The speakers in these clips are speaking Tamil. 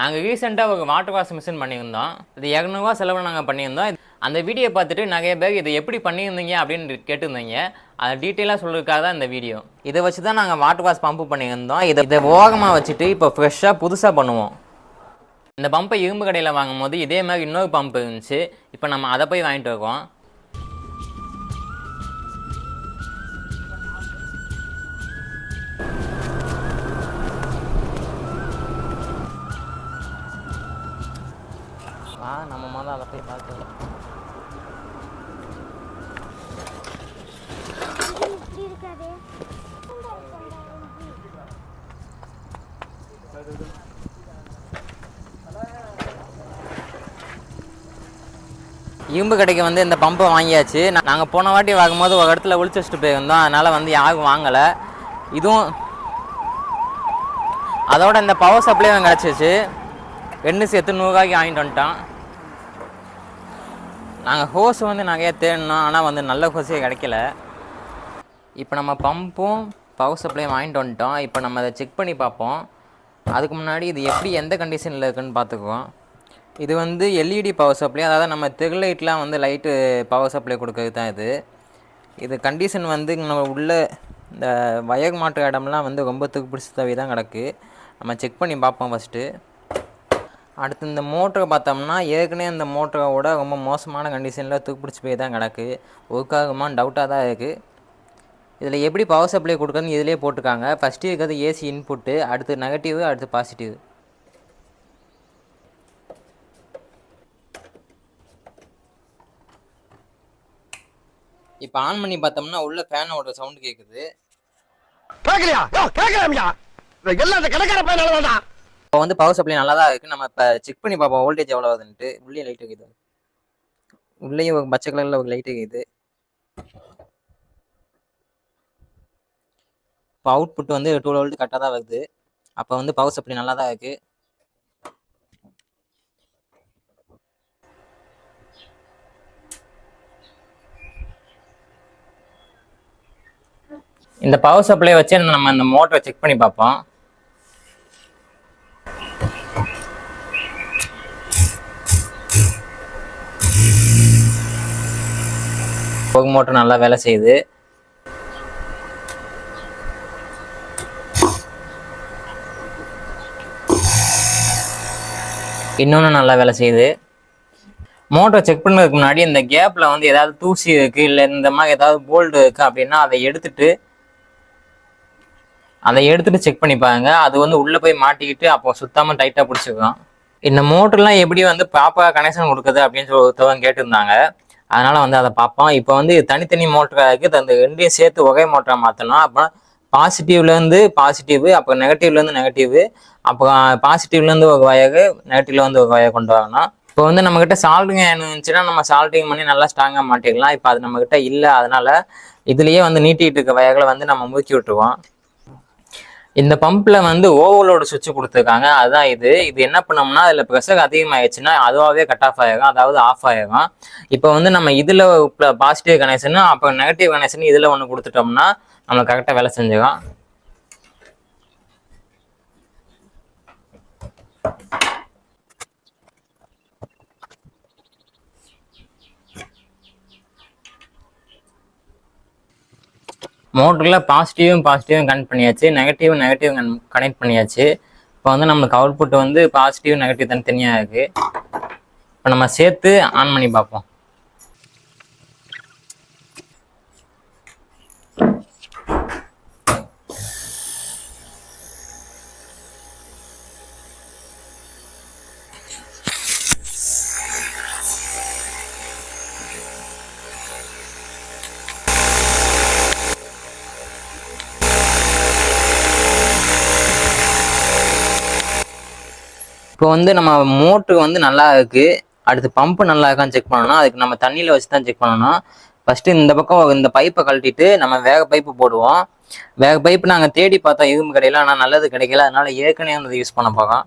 நாங்கள் ரீசெண்டாக ஒரு வாட்டர் வாஷ் மிஷின் பண்ணியிருந்தோம். இது இரநூறுவா செலவில் நாங்கள் பண்ணியிருந்தோம். அந்த வீடியோ பார்த்துட்டு நிறைய பேர் இதை எப்படி பண்ணியிருந்தீங்க அப்படின்னு கேட்டிருந்தீங்க. அதை டீட்டெயிலாக சொல்கிறதுக்காக தான் இந்த வீடியோ இதை வச்சு தான் நாங்கள் வாட்டர் வாஷ் பம்பு பண்ணியிருந்தோம். இதை இதை ஓரமாக வச்சுட்டு இப்போ ஃப்ரெஷ்ஷாக புதுசாக பண்ணுவோம். இந்த பம்பை இரும்பு கடையில் வாங்கும்போது இதே மாதிரி இன்னொரு பம்ப் இருந்துச்சு. இப்போ நம்ம அதை போய் வாங்கிட்டு இருக்கோம் முதல்ல அதை போய் இருக்காதே. இரும்பு கடைக்கு வந்து இந்த பம்பை வாங்கியாச்சு. நாங்கள் போன வாட்டி வாங்கும்போது ஒரு இடத்துல ஒளிச்சு வச்சுட்டு போயிருந்தோம். அதனால் வந்து யாரும் வாங்கலை. இதுவும் அதோட இந்த பவர் சப்ளையும் கிடச்சிச்சு. ரெண்டு சேர்த்து நூறுரூவாய்க்கு வாங்கிட்டு வந்துட்டோம் நாங்கள் ஹோஸ் வந்து நிறையா தேடினோம்? ஆனால் வந்து நல்ல ஹோஸே கிடைக்கல. இப்போ நம்ம பம்பும் பவர் சப்ளையும் வாங்கிட்டு வந்துட்டோம். இப்போ நம்ம அதை செக் பண்ணி பார்ப்போம். அதுக்கு முன்னாடி இது எப்படி எந்த கண்டிஷனில் இருக்குன்னு பார்த்துக்குவோம். இது வந்து எல்இடி பவர் சப்ளை அதாவது நம்ம தெரு லைட்லாம் வந்து லைட்டு பவர் சப்ளை கொடுக்கறது தான் இது. இது கண்டிஷன் வந்து நம்ம உள்ள இந்த வயர் மாற்று இடம்லாம் வந்து ரொம்ப தூக்கு பிடிச்சதாவே தான் கிடக்கு. நம்ம செக் பண்ணி பார்ப்போம் ஃபஸ்ட்டு அடுத்து இந்த மோட்டரை பார்த்தோம்னா ஏற்கனவே இந்த மோட்டரோட ரொம்ப மோசமான கண்டிஷனில் தூக்கு பிடிச்சி போய் தான் கிடக்கு. ஒர்க்காகுமான்னு டவுட்டாக தான் இருக்குது இதில் எப்படி பவர் சப்ளை கொடுக்குறதுன்னு இதிலே போட்டிருக்காங்க. ஃபஸ்ட்டு இருக்கிறது ஏசி இன்புட்டு அடுத்து நெகட்டிவ் அடுத்து பாசிட்டிவ் இப்போ ஆன் பண்ணி பார்த்தோம்னா உள்ள ஃபேனோட சவுண்டு கேட்குது கேட்கலையா கேட்கலாமியா எல்லாம் இந்த கடைக்கார பையனால தான் இப்போ வந்து பவர் சப்ளை நல்லா தான் இருக்குது நம்ம இப்போ செக் பண்ணி பார்ப்போம். வோல்டேஜ் எவ்வளோ ஆகுதுன்ட்டு உள்ளே லைட் இருக்குது. உள்ளேயும் ஒரு பச்சை கலரில் ஒரு லைட் இருக்குது. இப்போ அவுட்புட் வந்து டூ வோல்ட் கரெக்டாக தான் வருது. அப்போ வந்து பவர் சப்ளை நல்லா தான் இருக்குது இந்த பவர் சப்ளை வச்சு நம்ம இந்த மோட்டரை செக் பண்ணி பார்ப்போம். புகை மோட்டர் நல்லா வேலை செய்யுது. இன்னொன்று நல்லா வேலை செய்யுது. மோட்டரை செக் பண்ணதுக்கு முன்னாடி இந்த கேப்பில் வந்து ஏதாவது தூசி இருக்குது இல்லை இந்த மாதிரி ஏதாவது போல்டு இருக்குது அப்படின்னா அதை எடுத்துட்டு அதை எடுத்துட்டு செக் பண்ணி பாருங்க. அது வந்து உள்ளே போய் மாட்டிக்கிட்டு அப்போ சுத்தமாக டைட்டாக பிடிச்சிக்கலாம் இந்த மோட்டர்லாம் எப்படி வந்து ப்ராப்பராக கனெக்ஷன் கொடுக்குது அப்படின்னு சொல்லி ஒருத்தவங்க கேட்டிருந்தாங்க. அதனால் வந்து அதை பார்ப்போம் இப்போ வந்து தனித்தனி மோட்டராக இருக்குது அந்த ரெண்டையும் சேர்த்து உகை மோட்டராக மாற்றணும் அப்போ பாசிட்டிவ்லேருந்து பாசிட்டிவ் அப்போ நெகட்டிவ்லேருந்து நெகட்டிவ் அப்புறம் பாசிட்டிவ்லேருந்து ஒரு வயகு நெகட்டிவ்லேருந்து ஒரு வயகு கொண்டு வரணும். இப்போ வந்து நம்மக்கிட்ட சால்டிங் இருந்துச்சுன்னா நம்ம சால்டிங் பண்ணி நல்லா ஸ்ட்ராங்காக மாட்டிக்கலாம் இப்போ அது நம்மக்கிட்ட இல்லை. அதனால் இதுலேயே வந்து நீட்டிகிட்டு இருக்க வயகளை வந்து நம்ம முறுக்கி விட்டுருவோம். இந்த பம்ப்ல வந்து ஓவர்லோடு சுவிட்ச் கொடுத்துருக்காங்க. அதுதான் இது. இது என்ன பண்ணோம்னா அதில் ப்ரெஷர் அதிகமாகிடுச்சுன்னா அதுவாகவே கட் ஆஃப் ஆகிடும் அதாவது ஆஃப் ஆகிடும் இப்போ வந்து நம்ம இதில் பாசிட்டிவ் கனெக்ஷனும் அப்புறம் நெகட்டிவ் கனெக்ஷன் இதில் ஒன்று கொடுத்துட்டோம்னா நம்ம கரெக்டாக வேலை செஞ்சிடும் மோட்டரில் பாசிட்டிவும் பாசிட்டிவும் கனெக்ட் பண்ணியாச்சு. நெகட்டிவும் நெகட்டிவ் கனெக்ட் பண்ணியாச்சு. இப்போ வந்து நம்மளுக்கு அவுட்புட் வந்து பாசிட்டிவ் நெகட்டிவ் தனித்தனியாக இருக்குது இப்போ நம்ம சேர்த்து ஆன் பண்ணி பார்ப்போம். இப்போ வந்து நம்ம மோட்ரு வந்து நல்லா இருக்கு. அடுத்து பம்பு நல்லா இருக்கான்னு செக் பண்ணணும்னா அதுக்கு நம்ம தண்ணியில் வச்சு தான் செக் பண்ணணும். ஃபஸ்ட்டு இந்த பக்கம் இந்த பைப்பை கழட்டிட்டு நம்ம வேக பைப்பு போடுவோம். வேக பைப்பு நாங்கள் தேடி பார்த்தோம் இரும்பு கிடையில ஆனால் நல்லது கிடைக்கல. அதனால ஏற்கனவே வந்து யூஸ் பண்ண போகலாம்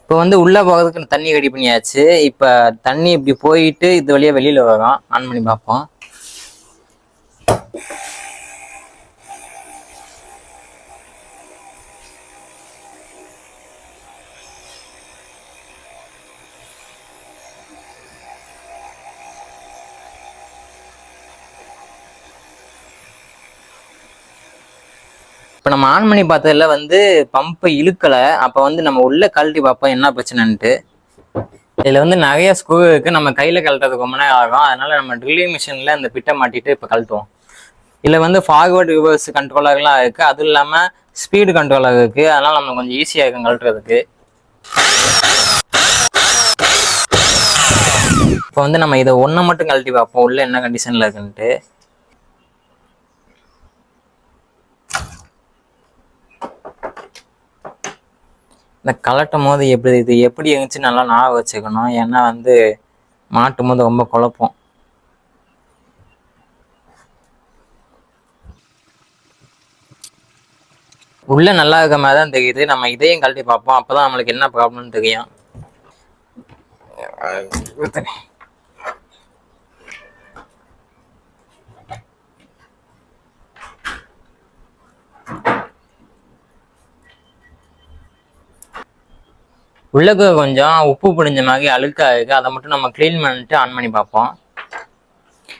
இப்போ வந்து உள்ளே போகிறதுக்கு தண்ணி ரெடி பண்ணியாச்சு. இப்போ தண்ணி இப்படி போயிட்டு இது வழியாக வெளியில் வரும் ஆன் பண்ணி பார்ப்போம். இப்போ நம்ம ஆன் பண்ணி பார்த்ததுல வந்து பம்பை இழுக்கலை. அப்போ வந்து நம்ம உள்ளே கழட்டி பார்ப்போம் என்ன பிரச்சனைன்ட்டு. இதில் வந்து நிறைய ஸ்க்ரூ இருக்குது நம்ம கையில் கழட்டுறதுக்கு ரொம்ப நேரம் ஆகும். அதனால் நம்ம ட்ரில்லிங் மிஷினில் இந்த பிட்டை மாட்டிட்டு இப்போ கழட்டுவோம். இதில் வந்து ஃபார்வர்டு ரிவர்ஸ் கண்ட்ரோலர்லாம் இருக்குது அதுவும் இல்லாமல் ஸ்பீடு கண்ட்ரோலர் இருக்குது அதனால் நம்ம கொஞ்சம் ஈஸியாக இருக்கும் கழட்டுறதுக்கு. இப்போ வந்து நம்ம இதை ஒன்றை மட்டும் கழட்டி பார்ப்போம். உள்ள என்ன கண்டிஷனில் இருக்குன்ட்டு. இந்த கலட்டும் போது எப்படி இது எப்படி இருந்துச்சு நல்லா ஞாபகம் வச்சுக்கணும். ஏன்னா வந்து மாட்டும் போது ரொம்ப குழப்பம். உள்ள நல்லா இருக்க மாதிரி தான் தெரியுது. நம்ம இதையும் கழட்டி பார்ப்போம். அப்பதான் நம்மளுக்கு என்ன ப்ராப்ளம்னு தெரியும்? உள்ளக்கு கொஞ்சம் உப்பு பிடிஞ்ச மாதிரி அழுக்காக இருக்குது அதை மட்டும் நம்ம க்ளீன் பண்ணிட்டு ஆன் பண்ணி பார்ப்போம்.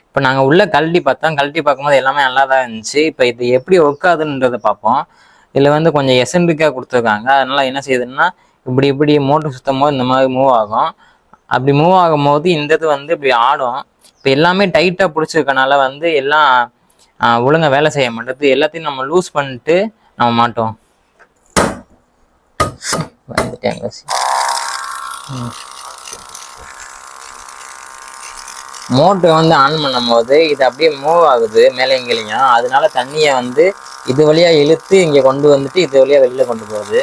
இப்போ நாங்கள் உள்ள கழட்டி பார்த்தோம். கழட்டி பார்க்கும்போது எல்லாமே நல்லா தான் இருந்துச்சு. இப்போ இது எப்படி ஒர்க்காதுன்றதை பார்ப்போம். இதில் வந்து கொஞ்சம் எசன்ட்ரிக்காக கொடுத்துருக்காங்க. அதனால் என்ன செய்யுதுன்னா இப்படி இப்படி மோட்டர் சுத்தம் போது இந்த மாதிரி மூவ் ஆகும். அப்படி மூவ் ஆகும்போது இந்த இது வந்து இப்படி ஆடும். இப்போ எல்லாமே டைட்டாக பிடிச்சிருக்கனால வந்து எல்லாம் ஒழுங்காக வேலை செய்ய மாட்டேது எல்லாத்தையும் நம்ம லூஸ் பண்ணிட்டு நம்ம மாட்டோம் வந்துட்டேங்க மோட்டர் வந்து ஆன் பண்ணும்போது இது அப்படியே மூவ் ஆகுது மேலே எங்கேயும் அதனால தண்ணியை வந்து இது வழியாக இழுத்து இங்கே கொண்டு வந்துட்டு இது வழியாக வெளியில் கொண்டு போகுது.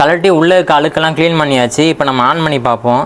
கலட்டி உள்ள அழுக்கெல்லாம் க்ளீன் பண்ணியாச்சு. இப்போ நம்ம ஆன் பண்ணி பார்ப்போம்.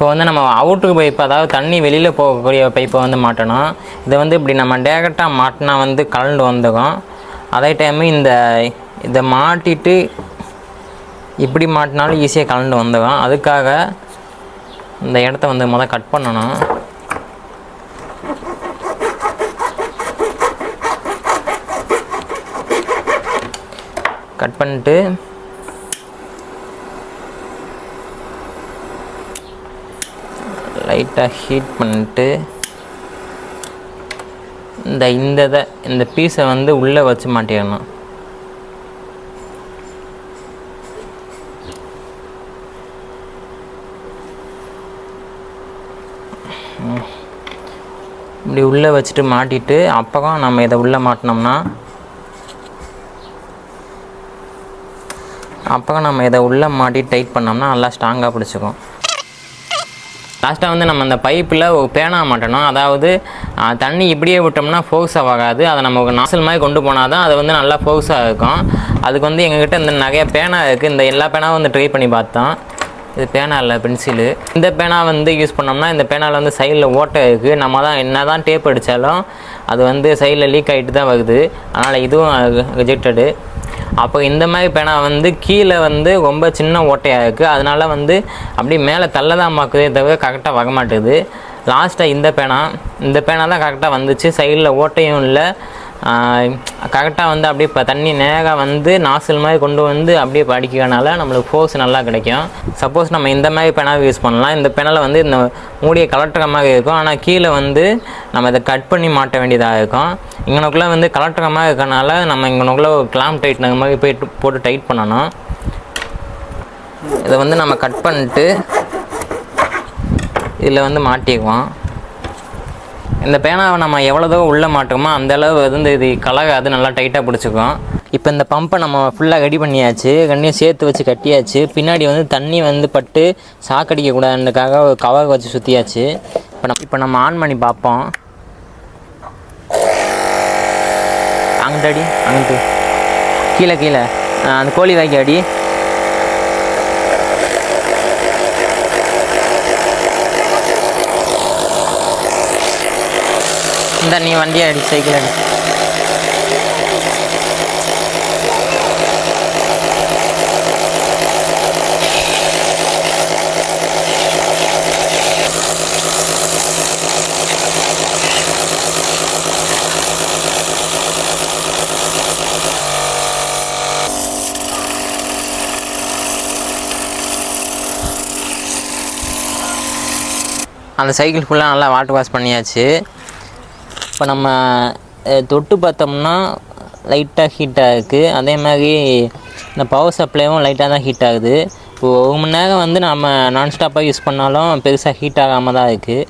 இப்போ வந்து நம்ம அவுட்டுக்கு பைப் அதாவது தண்ணி வெளியில் போகக்கூடிய பைப்பை வந்து மாட்டணும். இதை வந்து இப்படி நம்ம டேரெக்டாக மாட்டினா வந்து கலண்டு வந்துடும். அதே டைமு இந்த இதை மாட்டிட்டு இப்படி மாட்டினாலும் ஈஸியாக கலண்டு வந்துடும். அதுக்காக இந்த இடத்த வந்து முதல் கட் பண்ணணும். கட் பண்ணிட்டு லைட்டாக ஹீட் பண்ணிட்டு இந்த இந்த இதை இந்த பீஸை வந்து உள்ளே வச்சு மாட்டிடணும். இப்படி உள்ளே வச்சுட்டு மாட்டிட்டு அப்புறம் நம்ம இதை உள்ளே மாட்டினோம்னா அப்போ நம்ம இதை உள்ளே மாட்டி டைட் பண்ணோம்னா நல்லா ஸ்ட்ராங்காக பிடிச்சிக்கும். லாஸ்ட்டாக வந்து நம்ம அந்த பைப்பில் பேனா மாட்டணும். அதாவது தண்ணி இப்படியே விட்டோம்னா ஃபோக்ஸ் ஆகாது. அதை நம்ம நாசல் மாதிரி கொண்டு போனால் தான் அது வந்து நல்லா ஃபோக்ஸாக இருக்கும். அதுக்கு வந்து எங்ககிட்ட இந்த நிறைய பேனா இருக்குது இந்த எல்லா பேனாவும் வந்து ட்ரை பண்ணி பார்த்தோம். இது பேனா இல்லை பென்சிலு இந்த பேனா வந்து யூஸ் பண்ணோம்னா இந்த பேனாவில் வந்து சைடில் ஓட்டை இருக்குது நம்ம தான் என்ன தான் டேப் அடித்தாலும் அது வந்து சைடில் லீக் ஆகிட்டு தான் வருது. அதனால் இதுவும் ரிஜெக்டடு அப்போ இந்த மாதிரி பேனா வந்து கீழே வந்து ரொம்ப சின்ன ஓட்டையாக இருக்குது அதனால வந்து அப்படியே மேலே தள்ளதான் பார்க்குதே தவிர கரெக்டாக வர மாட்டேங்குது லாஸ்ட்டாக இந்த பேனா. இந்த பேனா தான் கரெக்டாக வந்துச்சு. சைடில் ஓட்டையும் இல்லை. கரெக்டாக வந்து அப்படியே இப்போ தண்ணி நேராக வந்து நாசில் மாதிரி கொண்டு வந்து அப்படியே படிக்கிறனால நம்மளுக்கு ஃபோர்ஸ் நல்லா கிடைக்கும். சப்போஸ் நம்ம இந்த மாதிரி பெனாவை யூஸ் பண்ணலாம். இந்த பெனலை வந்து இந்த மூடியை கலட்டுற மாதிரி இருக்கும். ஆனால் கீழே வந்து நம்ம இதை கட் பண்ணி மாட்ட வேண்டியதாக இருக்கும். இங்கனக்குள்ளே வந்து கலட்டுற மாதிரி இருக்கனால நம்ம இங்கனுக்குள்ளே ஒரு கிளாம் டைட்னர் மாதிரி போயிட்டு போட்டு டைட் பண்ணணும். இதை வந்து நம்ம கட் பண்ணிட்டு இதில் வந்து மாட்டிக்குவோம். இந்த பேனாவை நம்ம எவ்வளோ உள்ளே மாட்டோமோ அந்த அளவு வந்து இது கலகாது நல்லா டைட்டாக பிடிச்சிக்கும். இப்போ இந்த பம்பை நம்ம ஃபுல்லாக ரெடி பண்ணியாச்சு. கண்ணியும் சேர்த்து வச்சு கட்டியாச்சு. பின்னாடி வந்து தண்ணி வந்து பட்டு சாக்கடிக்கக்கூடாதுன்றக்காக ஒரு கவர் வச்சு சுற்றியாச்சு இப்போ நம்ம இப்போ நம்ம ஆன் பண்ணி பார்ப்போம். அங்கிட்ட அடி அங்கிட்டு. கீழே கீழே. அந்த கோழி வாய்க்கு அடி. இந்த நீ வண்டியை அடி சைக்கிள் அடி அந்த சைக்கிள் ஃபுல்லாக நல்லா வாட்டர் வாஷ் பண்ணியாச்சு. இப்போ நம்ம தொட்டு பார்த்தோம்னா லைட்டாக ஹீட் ஆகுது அதே மாதிரி இந்த பவர் சப்ளையும் லைட்டாக தான் ஹீட் ஆகுது. இப்போது ஒரு மணி நேரம் வந்து நம்ம நான்ஸ்டாப்பாக யூஸ் பண்ணாலும் பெருசாக ஹீட் ஆகாமல் தான் இருக்குது